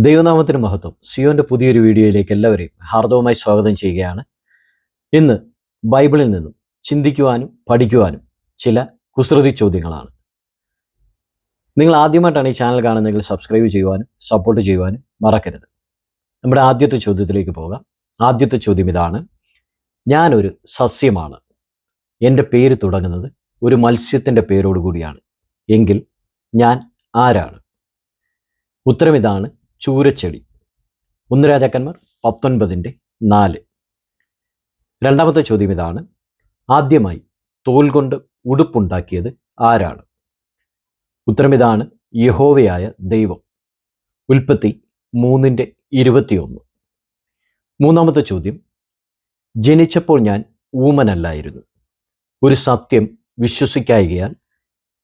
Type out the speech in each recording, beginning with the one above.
ദൈവനാമത്തിന് മഹത്വം. സിയോന്റെ പുതിയൊരു വീഡിയോയിലേക്ക് എല്ലാവരെയും ഹാർദവമായി സ്വാഗതം ചെയ്യുകയാണ്. ഇന്ന് ബൈബിളിൽ നിന്നും ചിന്തിക്കുവാനും പഠിക്കുവാനും ചില കുസൃതി ചോദ്യങ്ങളാണ്. നിങ്ങൾ ആദ്യമായിട്ടാണ് ഈ ചാനൽ കാണുന്നതെങ്കിൽ സബ്സ്ക്രൈബ് ചെയ്യുവാനും സപ്പോർട്ട് ചെയ്യുവാനും മറക്കരുത്. നമ്മുടെ ആദ്യത്തെ ചോദ്യത്തിലേക്ക് പോകാം. ആദ്യത്തെ ചോദ്യം ഇതാണ്. ഞാനൊരു സസ്യമാണ്. എന്റെ പേര് തുടങ്ങുന്നത് ഒരു മത്സ്യത്തിന്റെ പേരോടുകൂടിയാണ് എങ്കിൽ ഞാൻ ആരാണ്? ഉത്തരം ഇതാണ്. ചൂരച്ചെടി. ഒന്ന് രാജാക്കന്മാർ പത്തൊൻപതിന്റെ നാല്. രണ്ടാമത്തെ ചോദ്യം ഇതാണ്. ആദ്യമായി തോൽ കൊണ്ട് ഉടുപ്പുണ്ടാക്കിയത് ആരാണ്? ഉത്തരം ഇതാണ് യഹോവയായ ദൈവം. ഉൽപ്പത്തി മൂന്നിന്റെ ഇരുപത്തിയൊന്ന്. മൂന്നാമത്തെ ചോദ്യം. ജനിച്ചപ്പോൾ ഞാൻ ഊമനല്ലായിരുന്നു. ഒരു സത്യം വിശ്വസിക്കായികയാൽ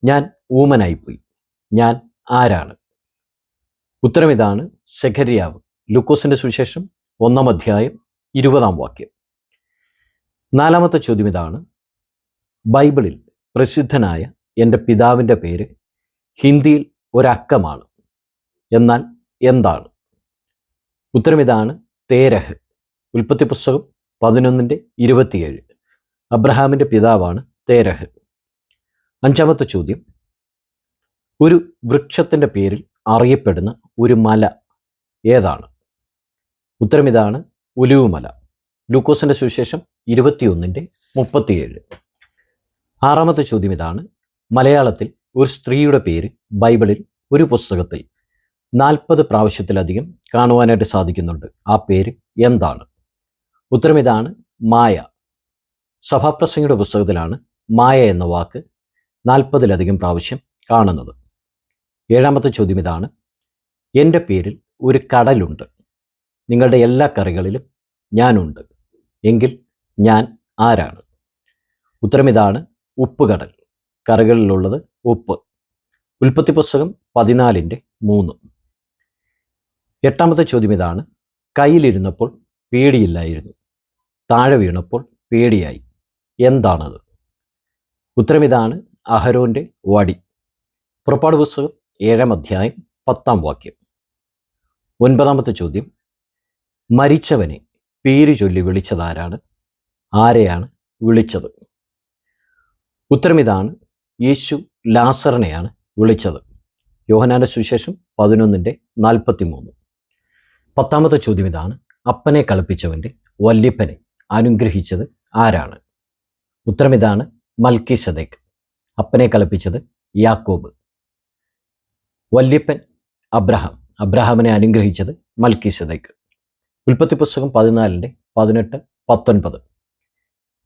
ഞാൻ ഊമനായിപ്പോയി. ഞാൻ ആരാണ്? ഉത്തരം ഇതാണ് സെഖര്യാവ് സുവിശേഷം ഒന്നാം അധ്യായം ഇരുപതാം വാക്യം. നാലാമത്തെ ചോദ്യം ഇതാണ്. ബൈബിളിൽ പ്രസിദ്ധനായ എന്റെ പിതാവിന്റെ പേര് ഹിന്ദിയിൽ ഒരക്കമാണ്. എന്നാൽ എന്താണ്? ഉത്തരം ഇതാണ് തേരഹ്. ഉൽപ്പത്തി പുസ്തകം പതിനൊന്നിന്റെ ഇരുപത്തിയേഴ്. അബ്രഹാമിന്റെ പിതാവാണ് തേരഹ്. അഞ്ചാമത്തെ ചോദ്യം. ഒരു വൃക്ഷത്തിന്റെ പേരിൽ അറിയപ്പെടുന്ന ഒരു മല ഏതാണ്? ഉത്തരം ഇതാണ് ഉലുവുമല ലൂക്കോസിന്റെ സുവിശേഷം ഇരുപത്തിയൊന്നിന്റെ മുപ്പത്തിയേഴ്. ആറാമത്തെ ചോദ്യം ഇതാണ് മലയാളത്തിൽ ഒരു സ്ത്രീയുടെ പേര് ബൈബിളിൽ ഒരു പുസ്തകത്തിൽ നാൽപ്പത് പ്രാവശ്യത്തിലധികം കാണുവാനായിട്ട് സാധിക്കുന്നുണ്ട്. ആ പേര് എന്താണ്? ഉത്തരം ഇതാണ് മായ. സഭാപ്രസംഗിയുടെ പുസ്തകത്തിലാണ് മായ എന്ന വാക്ക് നാൽപ്പതിലധികം പ്രാവശ്യം കാണുന്നത്. ഏഴാമത്തെ ചോദ്യം ഇതാണ്. എന്റെ പേരിൽ ഒരു കടലുണ്ട്. നിങ്ങളുടെ എല്ലാ കറികളിലും ഞാനുണ്ട്. എങ്കിൽ ഞാൻ ആരാണ്? ഉത്തരം ഇതാണ് ഉപ്പ് കടൽ. കറികളിലുള്ളത് ഉപ്പ്. ഉൽപ്പത്തി പുസ്തകം പതിനാലിന്റെ മൂന്ന്. എട്ടാമത്തെ ചോദ്യം ഇതാണ്. കയ്യിലിരുന്നപ്പോൾ പേടിയില്ലായിരുന്നു. താഴെ വീണപ്പോൾ പേടിയായി. എന്താണത്? ഉത്തരം ഇതാണ് അഹരോന്റെ വടി. പുറപ്പാട് പുസ്തകം ഏഴാം അധ്യായം പത്താം വാക്യം. ഒൻപതാമത്തെ ചോദ്യം. മരിച്ചവനെ പേര് ചൊല്ലി വിളിച്ചതാരാണ്? ആരെയാണ് വിളിച്ചത്? ഉത്തരം ഇതാണ് യേശു ലാസറിനെയാണ് വിളിച്ചത്. യോഹനാന്റെ സുവിശേഷം പതിനൊന്നിന്റെ നാൽപ്പത്തി മൂന്ന് പത്താമത്തെ ചോദ്യം ഇതാണ് അപ്പനെ കളിപ്പിച്ചവന്റെ വല്യപ്പനെ അനുഗ്രഹിച്ചത് ആരാണ്? ഉത്തരം ഇതാണ് മൽക്കി സദേക് അപ്പനെ കളിപ്പിച്ചത് യാക്കോബ്. വല്യപ്പൻ അബ്രഹാം. അബ്രഹാമിനെ അനുഗ്രഹിച്ചത് മൽക്കി സദേക്ക് ഉൽപ്പത്തി പുസ്തകം പതിനാലിന്റെ പതിനെട്ട് പത്തൊൻപത്.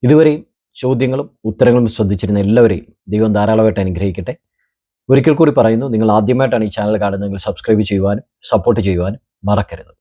ഇതുവരെയും ചോദ്യങ്ങളും ഉത്തരങ്ങളും ശ്രദ്ധിച്ചിരുന്ന എല്ലാവരെയും ദൈവം ധാരാളമായിട്ട് അനുഗ്രഹിക്കട്ടെ. ഒരിക്കൽ കൂടി പറയുന്നു നിങ്ങൾ ആദ്യമായിട്ടാണ് ഈ ചാനൽ കാണുന്നതെങ്കിൽ സബ്സ്ക്രൈബ് ചെയ്യുവാനും സപ്പോർട്ട് ചെയ്യുവാനും മറക്കരുത്.